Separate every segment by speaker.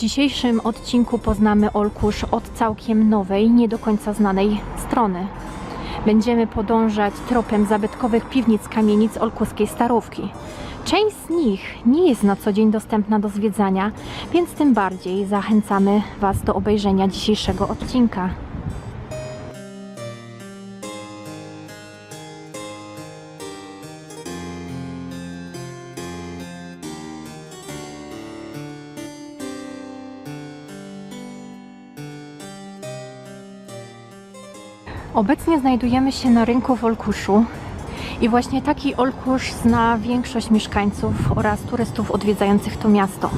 Speaker 1: dzisiejszym odcinku poznamy Olkusz od całkiem nowej, nie do końca znanej strony. Będziemy podążać tropem zabytkowych piwnic kamienic olkuskiej Starówki. Część z nich nie jest na co dzień dostępna do zwiedzania, więc tym bardziej zachęcamy Was do obejrzenia dzisiejszego odcinka. Obecnie znajdujemy się na rynku w Olkuszu i właśnie taki Olkusz zna większość mieszkańców oraz turystów odwiedzających to miasto.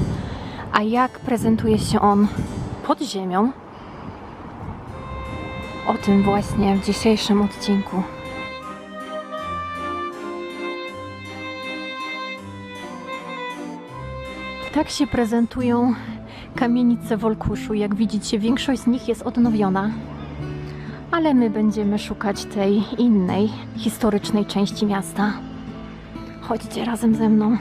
Speaker 1: A jak prezentuje się on pod ziemią? O tym właśnie w dzisiejszym odcinku. Tak się prezentują kamienice w Olkuszu. Jak widzicie, większość z nich jest odnowiona ale my będziemy szukać tej innej, historycznej części miasta. Chodźcie razem ze mną.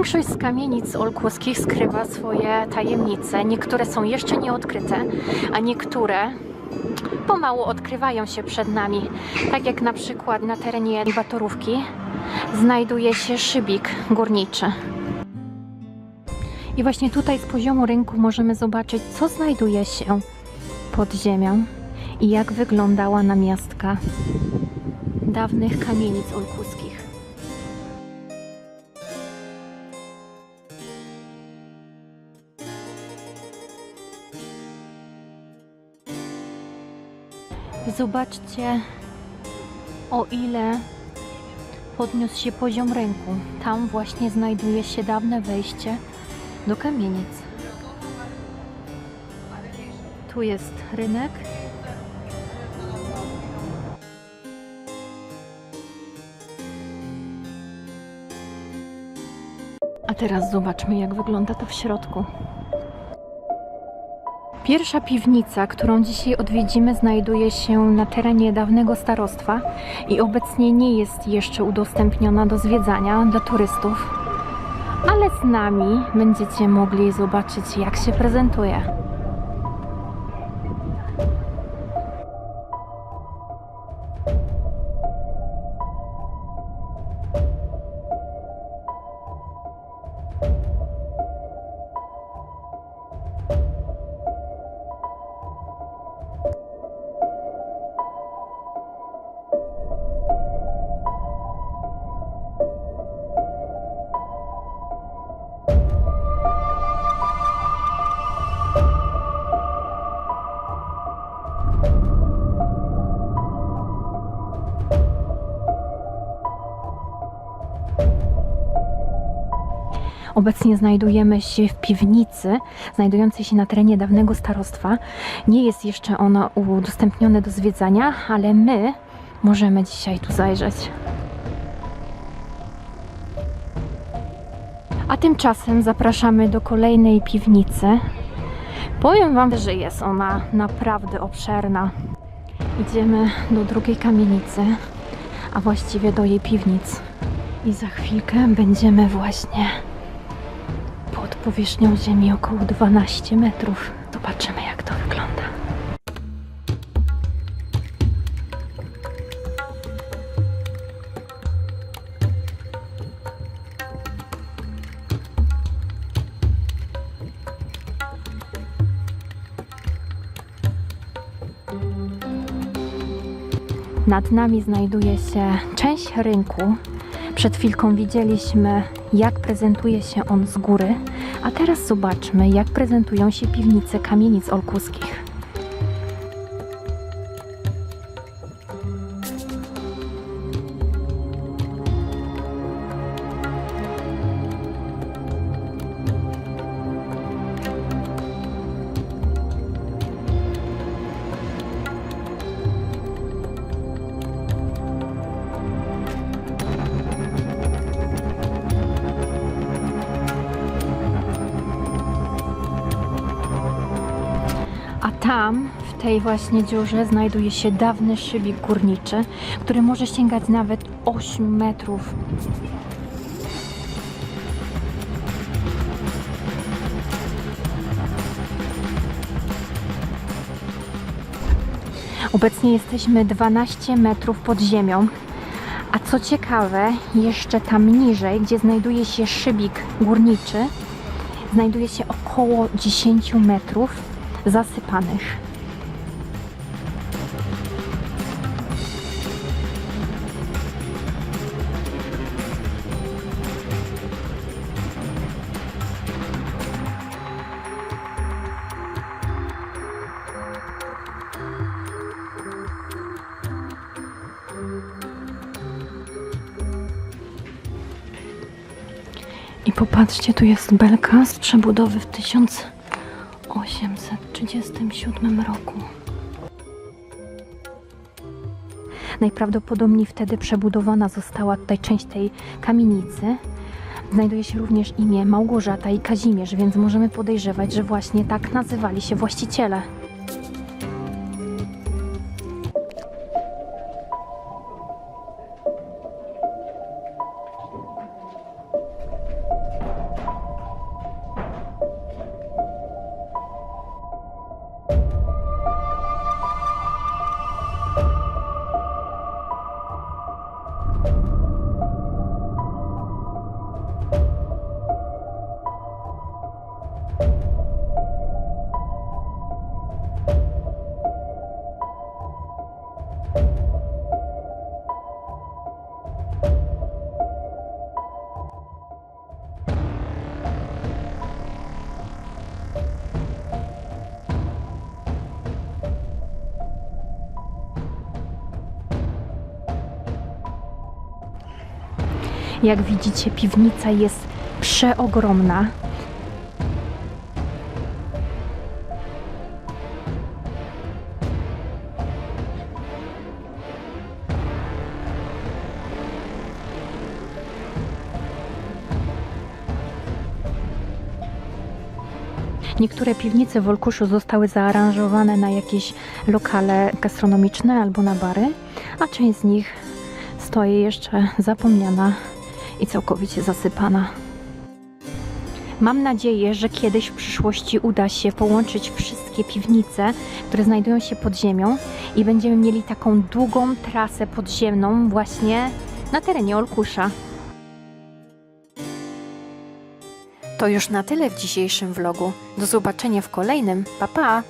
Speaker 1: Większość z kamienic olkuskich skrywa swoje tajemnice. Niektóre są jeszcze nieodkryte, a niektóre pomału odkrywają się przed nami. Tak jak na przykład na terenie Batorówki znajduje się szybik górniczy. I właśnie tutaj z poziomu rynku możemy zobaczyć, co znajduje się pod ziemią i jak wyglądała namiastka dawnych kamienic olkuskich. Zobaczcie, o ile podniósł się poziom rynku. Tam właśnie znajduje się dawne wejście do kamienic. Tu jest rynek. A teraz zobaczmy, jak wygląda to w środku. Pierwsza piwnica, którą dzisiaj odwiedzimy, znajduje się na terenie dawnego starostwa i obecnie nie jest jeszcze udostępniona do zwiedzania dla turystów. Ale z nami będziecie mogli zobaczyć, jak się prezentuje. Obecnie znajdujemy się w piwnicy, znajdującej się na terenie dawnego starostwa. Nie jest jeszcze ono udostępnione do zwiedzania, ale my możemy dzisiaj tu zajrzeć. A tymczasem zapraszamy do kolejnej piwnicy. Powiem Wam, że jest ona naprawdę obszerna. Idziemy do drugiej kamienicy, a właściwie do jej piwnic. I za chwilkę będziemy właśnie pod powierzchnią ziemi około 12 metrów. Zobaczymy, jak to wygląda. Nad nami znajduje się część rynku. Przed chwilką widzieliśmy, jak prezentuje się on z góry, a teraz zobaczmy, jak prezentują się piwnice kamienic olkuskich. Tam, w tej właśnie dziurze, znajduje się dawny szybik górniczy, który może sięgać nawet 8 metrów. Obecnie jesteśmy 12 metrów pod ziemią. A co ciekawe, jeszcze tam niżej, gdzie znajduje się szybik górniczy, znajduje się około 10 metrów zasypanych. I popatrzcie, tu jest belka z przebudowy w 1837 roku. Najprawdopodobniej wtedy przebudowana została tutaj część tej kamienicy. Znajduje się również imię Małgorzata i Kazimierz, więc możemy podejrzewać, że właśnie tak nazywali się właściciele. Jak widzicie, piwnica jest przeogromna. Niektóre piwnice w Olkuszu zostały zaaranżowane na jakieś lokale gastronomiczne albo na bary, a część z nich stoi jeszcze zapomniana i całkowicie zasypana. Mam nadzieję, że kiedyś w przyszłości uda się połączyć wszystkie piwnice, które znajdują się pod ziemią i będziemy mieli taką długą trasę podziemną właśnie na terenie Olkusza. To już na tyle w dzisiejszym vlogu. Do zobaczenia w kolejnym. Pa pa!